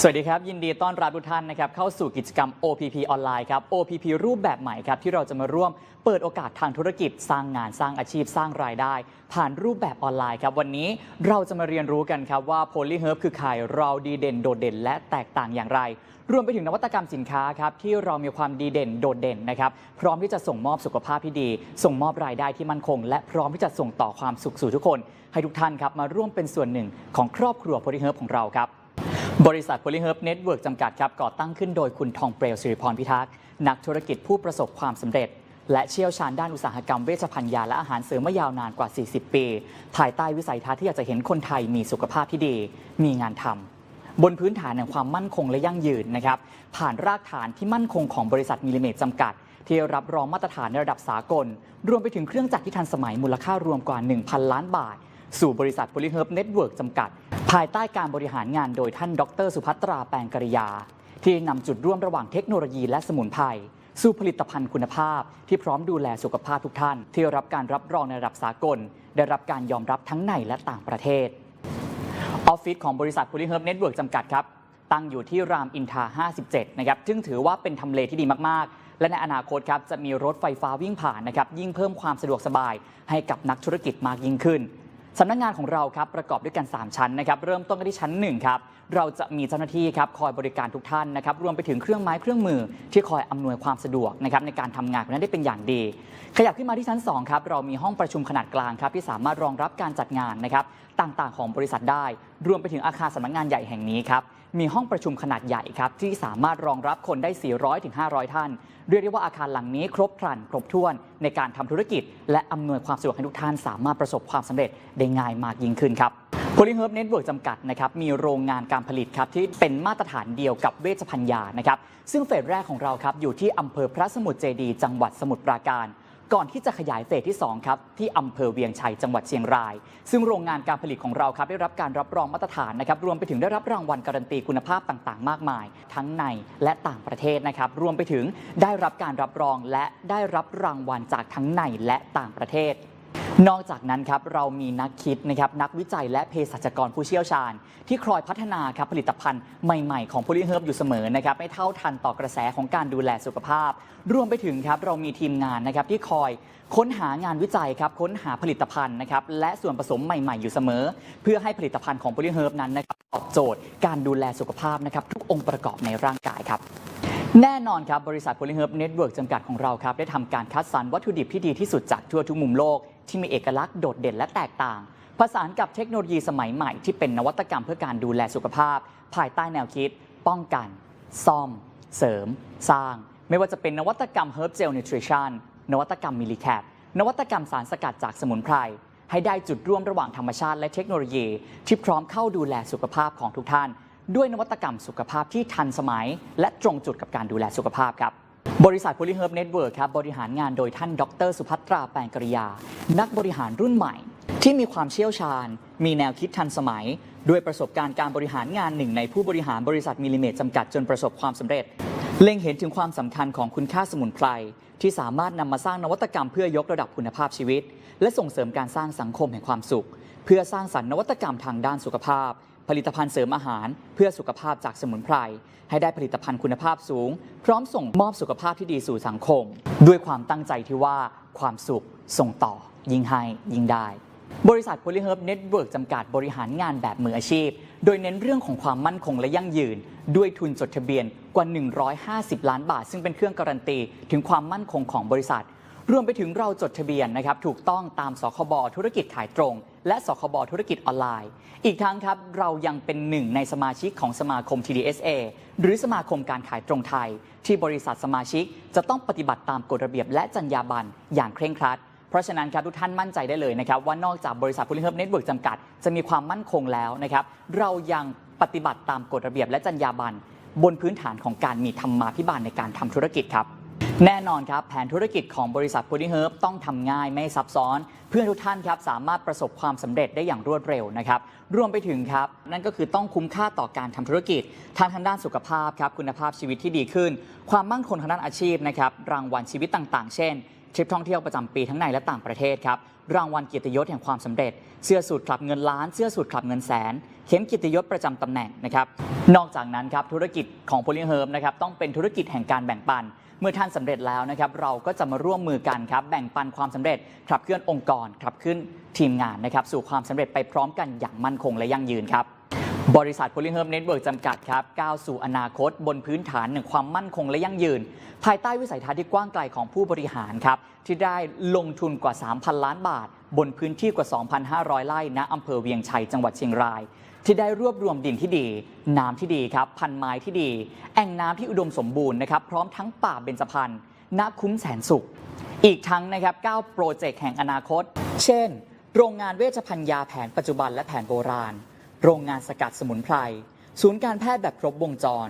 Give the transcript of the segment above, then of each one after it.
สวัสดีครับ ยินดีต้อนรับทุกท่านนะครับเข้าสู่กิจกรรม OPP ออนไลน์ครับ OPP รูปแบบใหม่ครับที่เราจะมาร่วมเปิดโอกาสทางธุรกิจ สร้างงานสร้างอาชีพสร้างรายได้ ผ่านรูปแบบออนไลน์ครับวันนี้เราจะมาเรียนรู้กันครับว่า Polyherb คือใครเราดีเด่นโดดเด่น และแตกต่างอย่างไร รวมไปถึงนวัตกรรมสินค้าครับที่เรามีความดีเด่นโดดเด่นนะครับพร้อมที่จะส่งมอบสุขภาพที่ดี ส่งมอบรายได้ที่มั่นคง และพร้อมที่จะส่งต่อความสุขสู่ทุกคน ให้ทุกท่านครับมาร่วมเป็นส่วนหนึ่งของครอบครัว Polyherb ของเราครับ บริษัท Polyherb Network จำกัดครับก่อตั้งขึ้นโดยคุณทองเปลวสิริพรพิทักษ์นักธุรกิจผู้ประสบความสำเร็จ และเชี่ยวชาญด้านอุตสาหกรรมเวชภัณฑ์ยาและอาหารเสริมมายาวนานกว่า 40 ปี ภายใต้วิสัยทัศน์ที่อยากจะเห็นคนไทยมีสุขภาพที่ดี มีงานทำบนพื้นฐานแห่งความมั่นคงและยั่งยืนนะครับผ่านรากฐานที่มั่นคงของบริษัทมิลลิเมตรจำกัด ที่รับรองมาตรฐานในระดับสากล รวมไปถึงเครื่องจักรที่ทันสมัยมูลค่ารวมกว่า 1,000 ล้านบาท สู่บริษัท Polyherb Network จำกัด ภายใต้การบริหารงานโดยท่านดร สุภัตราแปลงกริยา ที่นำจุดร่วมระหว่างเทคโนโลยีและสมุนไพรสู่ผลิตภัณฑ์คุณภาพ ที่พร้อมดูแลสุขภาพทุกท่าน ที่รับการรับรองในระดับสากล ได้รับการยอมรับทั้งในและต่างประเทศ ออฟฟิศของบริษัท Polyherb Network จำกัดครับ ตั้งอยู่ที่รามอินทรา57 นะครับซึ่งถือว่าเป็นทำเลที่ดีมากๆ และในอนาคตครับจะมีรถไฟฟ้าวิ่งผ่านนะครับยิ่งเพิ่มความสะดวกสบายให้กับนักธุรกิจมากยิ่งขึ้น สำนักงานของเราครับประกอบด้วยกัน 3 ชั้นนะครับเริ่มต้นกันที่ชั้น1ครับเราจะมีเจ้าหน้าที่ครับคอยบริการทุกท่านนะครับรวมไปถึงเครื่องไม้เครื่องมือ ที่คอยอำนวยความสะดวกนะครับในการทำงานของนั้นได้เป็นอย่างดี ขยับขึ้นมาที่ชั้น2ครับเรามีห้องประชุมขนาดกลางครับที่สามารถรองรับการจัดงานนะครับต่างๆ ของบริษัทได้ รวมไปถึงอาคารสำนักงานใหญ่แห่งนี้ครับมีห้องประชุมขนาดใหญ่ครับที่สามารถรองรับคนได้ 400ถึง500 ท่าน เรียกได้ว่าอาคารหลังนี้ครบครัน ครบถ้วนในการทำธุรกิจ และอำนวยความสะดวกให้ทุกท่านสามารถประสบความสำเร็จได้ง่ายมากยิ่งขึ้นครับ Polyherb Network จำกัดนะครับมีโรงงานการผลิตครับที่เป็นมาตรฐานเดียวกับเวชภัณฑ์ยานะครับซึ่งเฟสแรกของเราครับอยู่ที่อำเภอพระสมุทรเจดี จังหวัดสมุทรปราการ ก่อนที่จะขยายเฟสที่ 2 ครับ ที่อำเภอเวียงชัยจังหวัดเชียงราย ซึ่งโรงงานการผลิตของเราครับได้รับการรับรองมาตรฐานนะครับรวมไปถึงได้รับรางวัลการันตีคุณภาพต่างๆ มากมาย ทั้งในและต่างประเทศนะครับรวมไปถึงได้รับการรับรองและได้รับรางวัลจากทั้งในและต่างประเทศ นอกจากนั้นครับเรามีนักคิดนะครับนักวิจัยและเภสัชกรผู้เชี่ยวชาญ ที่คอยพัฒนาครับผลิตภัณฑ์ใหม่ๆ ของ Polyherb อยู่เสมอนะครับไม่เท่าทันต่อกระแสของการดูแลสุขภาพ รวมไปถึงครับเรามีทีมงานนะครับที่คอยค้นหางานวิจัยครับค้นหาผลิตภัณฑ์นะครับและส่วนผสมใหม่ๆ อยู่เสมอ เพื่อให้ผลิตภัณฑ์ของ Polyherb นั้นนะครับตอบโจทย์การดูแลสุขภาพนะครับทุกองค์ประกอบในร่างกายครับแน่นอนครับ บริษัท Polyherb Network จำกัดของเราครับ ได้ทำการคัดสรรวัตถุดิบที่ดีที่สุดจากทั่วทุกมุมโลก ที่มีเอกลักษณ์โดดเด่นและแตกต่าง ผสานกับเทคโนโลยีสมัยใหม่ที่เป็นนวัตกรรมเพื่อการดูแลสุขภาพ ภายใต้แนวคิด ป้องกัน ซ่อม เสริม สร้าง ไม่ว่าจะเป็นนวัตกรรม Herb Gel Nutrition นวัตกรรม m i l l i c a p นวัตกรรมสารสกัดจากสมุนไพรให้ได้จุดร่วมระหว่างธรรมชาติและเทคโนโลยีที่พร้อมเข้าดูแลสุขภาพของทุกท่าน ด้วยนวัตกรรมสุขภาพที่ทันสมัย และตรงจุดกับการดูแลสุขภาพครับ บริษัท Polyherb Network ครับบริหารงานโดยท่านดร สุภัตราแปลงกริยา นักบริหารรุ่นใหม่ ที่มีความเชี่ยวชาญ มีแนวคิดทันสมัย ด้วยประสบการณ์การบริหารงานหนึ่ง ในผู้บริหารบริษัทมิลิเมตรจำกัดจนประสบความสำเร็จ เล็งเห็นถึงความสำคัญของคุณค่าสมุนไพรที่สามารถนำมาสร้างนวัตกรรมเพื่อยกระดับคุณภาพชีวิต และส่งเสริมการสร้างสังคมแห่งความสุข เพื่อสร้างสรรค์นวัตกรรมทางด้านสุขภาพ ผลิตภัณฑ์เสริมอาหาร เพื่อสุขภาพจากสมุนไพร ให้ได้ผลิตภัณฑ์คุณภาพสูง พร้อมส่งมอบสุขภาพที่ดีสู่สังคม ด้วยความตั้งใจที่ว่าความสุขส่งต่อ ยิ่งให้ยิ่งได้ บริษัท Polyherb Network จำกัดบริหารงานแบบมืออาชีพ โดยเน้นเรื่องของความมั่นคงและยั่งยืน ด้วยทุนจดทะเบียนกว่า 150 ล้านบาท ซึ่งเป็นเครื่องการันตีถึงความมั่นคงของบริษัท รวมไปถึงเราจดทะเบียนนะครับถูกต้องตามสคบธุรกิจขายตรง และสคบธุรกิจออนไลน์ อีกทั้งครับเรายังเป็นหนึ่งในสมาชิกของสมาคม TDSA หรือสมาคมการขายตรงไทย ที่บริษัทสมาชิกจะต้องปฏิบัติตามกฎระเบียบและจรรยาบรรณอย่างเคร่งครัด เพราะฉะนั้นครับทุกท่านมั่นใจได้เลยนะครับว่านอกจากบริษัท Polyherb Network จำกัดจะมีความมั่นคงแล้วนะครับเรายังปฏิบัติตามกฎระเบียบและจรรยาบรรณบนพื้นฐานของการมีธรรมาภิบาลในการทำธุรกิจครับ แน่นอนครับ แผนธุรกิจของบริษัท Polyherb ต้องทำง่ายไม่ซับซ้อน เพื่อทุกท่านครับสามารถประสบความสำเร็จได้อย่างรวดเร็วนะครับรวมไปถึงครับ นั่นก็คือต้องคุ้มค่าต่อการทำธุรกิจทางทางด้านสุขภาพครับคุณภาพชีวิตที่ดีขึ้น ความมั่นคงทางด้านอาชีพนะครับรางวัลชีวิตต่างๆ เช่นทริปท่องเที่ยวประจำปีทั้งในและต่างประเทศครับรางวัลเกียรติยศแห่งความสำเร็จ เสื้อสูตรคลับเงินล้าน เสื้อสูตรคลับเงินแสน เข็มเกียรติยศประจำตำแหน่งนะครับ นอกจากนั้นครับธุรกิจของโพลิเฮิร์มนะครับต้องเป็นธุรกิจแห่งการแบ่งปัน เมื่อท่านสำเร็จแล้วนะครับเราก็จะมาร่วมมือกันครับแบ่งปันความสำเร็จขับเคลื่อนองค์กรขับเคลื่อนทีมงานนะครับสู่ความสำเร็จไปพร้อมกันอย่างมั่นคงและยั่งยืนครับบริษัท p o l y h e r b Network จำกัดครับก้าวสู่อนาคตบนพื้นฐานแห่งความมั่นคงและยั่งยืน ภายใต้วิสัยทัศน์ที่กว้างไกลของผู้บริหารครับ ที่ได้ลงทุนกว่า 3,000 ล้านบาท บนพื้นที่กว่า 2,500 ไร่ณอำเภอเวียงชัยจังหวัดเชียงราย ที่ได้รวบรวมดินที่ดี น้ำที่ดีครับ พันไม้ที่ดี แอ่งน้ำที่อุดมสมบูรณ์นะครับ พร้อมทั้งป่าเบญจพรรณณคุ้มแสนสุข อีกทั้งนะครับ9โปรเจกต์แห่งอนาคต เช่น โรงงานเวชภัณฑ์ยาแผนปัจจุบันและแผนโบราณ โรงงานสกัดสมุนไพร ศูนย์การแพทย์แบบครบวงจร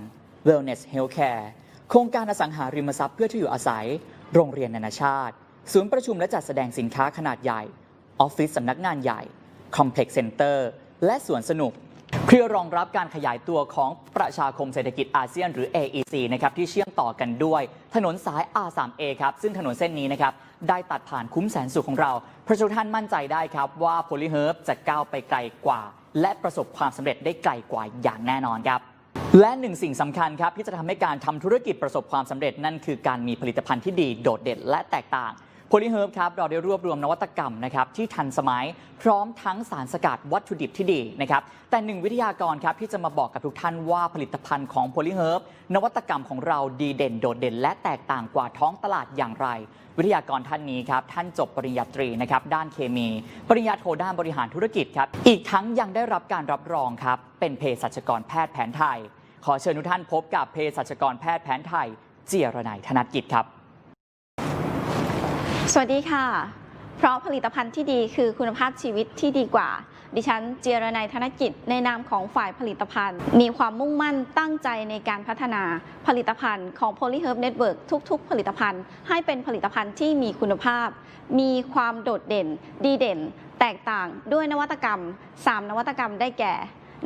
Wellness Healthcare โครงการอสังหาริมทรัพย์เพื่อที่อยู่อาศัย โรงเรียนนานาชาติ ศูนย์ประชุมและจัดแสดงสินค้าขนาดใหญ่ ออฟฟิศสำนักงานใหญ่ Complex Center และสวนสนุก เพื่อรองรับการขยายตัวของประชาคมเศรษฐกิจอาเซียนหรือ AEC นะครับที่เชื่อมต่อกันด้วย ถนนสาย R3A ครับซึ่งถนนเส้นนี้นะครับได้ตัดผ่านคุ้มแสนสุขของเรา เพราะทุกท่านมั่นใจได้ครับว่า p o l y h e r b จะก้าวไปไกลกว่า และประสบความสำเร็จได้ไกลกว่าอย่างแน่นอนครับและหนึ่งสิ่งสำคัญครับที่จะทำให้การทำธุรกิจประสบความสำเร็จนั่นคือการมีผลิตภัณฑ์ที่ดีโดดเด่นและแตกต่าง พลิเฮิร์บครับเราได้รวบรวมนวัตกรรมนะครับที่ทันสมัยพร้อมทั้งสารสกัดวัตถุดิบที่ดีนะครับแต่หนึ่งวิทยากรครับที่จะมาบอกกับทุกท่านว่าผลิตภัณฑ์ของโพลิเฮิร์บนวัตกรรมของเราดีเด่นโดดเด่น และแตกต่างกว่าท้องตลาดอย่างไร วิทยากรท่านนี้ครับท่านจบปริญญาตรีนะครับด้านเคมี ปริญญาโทด้านบริหารธุรกิจครับอีกทั้งยังได้รับการรับรองครับเป็นเภสัชกรแพทย์แผนไทย ขอเชิญทุกท่านพบกับเภสัชกรแพทย์แผนไทย เจียรนัยธนกิจครับ สวัสดีค่ะ เพราะผลิตภัณฑ์ที่ดีคือคุณภาพชีวิตที่ดีกว่า ดิฉันเจยรนัยธนกิจในนามของฝ่ายผลิตภัณฑ์ มีความมุ่งมั่นตั้งใจในการพัฒนาผลิตภัณฑ์ของ Polyherb Network ทุก ๆ ผลิตภัณฑ์ ให้เป็นผลิตภัณฑ์ที่มีคุณภาพ มีความโดดเด่น ดีเด่น แตกต่างด้วยนวัตกรรม 3 นวัตกรรมได้แก่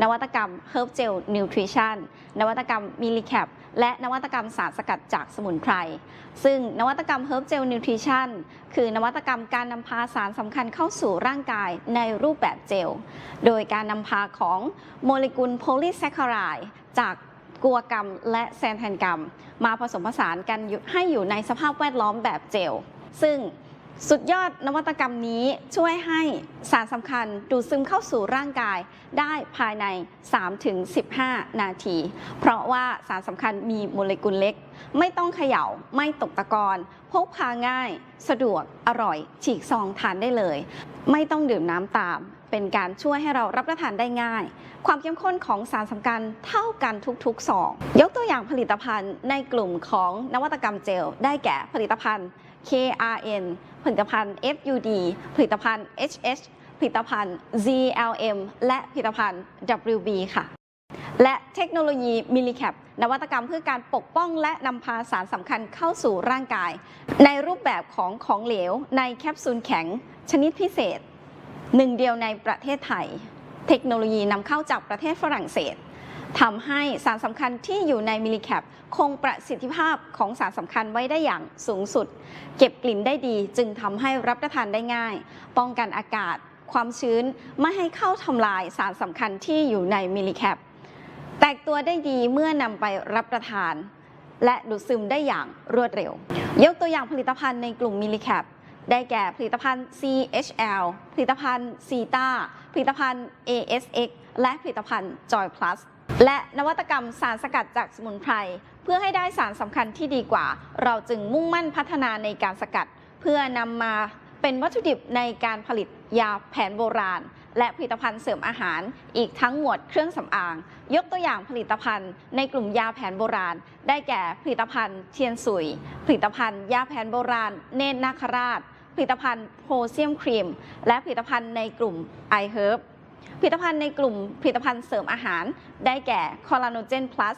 นวัตกรรม Herb Gel Nutrition นวัตกรรม Millicap และนวัตกรรมสารสกัดจากสมุนไพร ซึ่งนวัตกรรม Herb Gel Nutrition คือนวัตกรรมการนำพาสารสำคัญเข้าสู่ร่างกายในรูปแบบเจล โดยการนำพาของโมเลกุลโพลีแซคคาไรด์จากกัวกรรมและแซนแทนกรรม มาผสมผสานกันให้อยู่ในสภาพแวดล้อมแบบเจล ซึ่ง สุดยอดนวัตกรรมนี้ช่วยให้สารสำคัญดูดซึมเข้าสู่ร่างกายได้ภายใน 3-15 นาที เพราะว่าสารสำคัญมีโมเลกุลเล็ก ไม่ต้องเขย่าไม่ตกตะกอนพกพาง่าย สะดวกอร่อย ฉีกซองทานได้เลย ไม่ต้องดื่มน้ำตาม เป็นการช่วยให้เรารับประทานได้ง่าย ความเข้มข้นของสารสำคัญเท่ากันทุกๆซองยกตัวอย่างผลิตภัณฑ์ในกลุ่มของนวัตกรรมเจล ได้แก่ผลิตภัณฑ์ KRN ผลิตภัณฑ์ FUD ผลิตภัณฑ์ HH ผลิตภัณฑ์ ZLM และผลิตภัณฑ์ WB ค่ะ และเทคโนโลยีมิลลิแคปนวัตกรรมเพื่อการปกป้องและนำพาสารสำคัญเข้าสู่ร่างกาย ในรูปแบบของของเหลวในแคปซูลแข็ง ชนิดพิเศษ หนึ่งเดียวในประเทศไทย เทคโนโลยีนำเข้าจากประเทศฝรั่งเศส ทำให้สารสำคัญที่อยู่ในมิลลิแคปคงประสิทธิภาพของสารสำคัญไว้ได้อย่างสูงสุด เก็บกลิ่นได้ดีจึงทำให้รับประทานได้ง่าย ป้องกันอากาศ ความชื้นไม่ให้เข้าทำลายสารสำคัญที่อยู่ในมิลลิแคปแตกตัวได้ดีเมื่อนำไปรับประทาน และดูดซึมได้อย่างรวดเร็ว ยกตัวอย่างผลิตภัณฑ์ในกลุ่มมิลลิแคปได้แก่ผลิตภัณฑ์ CHL ผลิตภัณฑ์ c ีตาผลิตภัณฑ์ ASX และผลิตภัณฑ์ Joy Plus และนวัตกรรมสารสกัดจากสมุนไพรเพื่อให้ได้สารสำคัญที่ดีกว่า เราจึงมุ่งมั่นพัฒนาในการสกัด เพื่อนำมาเป็นวัตถุดิบในการผลิตยาแผนโบราณ และผลิตภัณฑ์เสริมอาหาร อีกทั้งหมวดเครื่องสำอาง ยกตัวอย่างผลิตภัณฑ์ในกลุ่มยาแผนโบราณ ได้แก่ผลิตภัณฑ์เทียนสุย ผลิตภัณฑ์ยาแผนโบราณ เนตรนาคราช ผลิตภัณฑ์โพเซียมครีม และผลิตภัณฑ์ในกลุ่ม i h e r b ผลิตภัณฑ์ในกลุ่มผลิตภัณฑ์เสริมอาหาร ได้แก่คอลลาโนเจน plus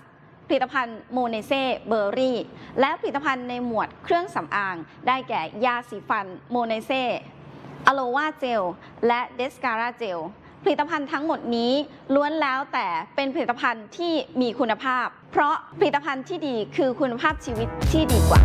ผลิตภัณฑ์โมเนเซ่เบอร์รี่และผลิตภัณฑ์ในหมวดเครื่องสำอาง ได้แก่ยาสีฟันโมเนเซ่อะโลวาเจลและเดสการาเจลผลิตภัณฑ์ทั้งหมดนี้ล้วนแล้วแต่เป็นผลิตภัณฑ์ที่มีคุณภาพ เพราะผลิตภัณฑ์ที่ดีคือคุณภาพชีวิตที่ดีกว่า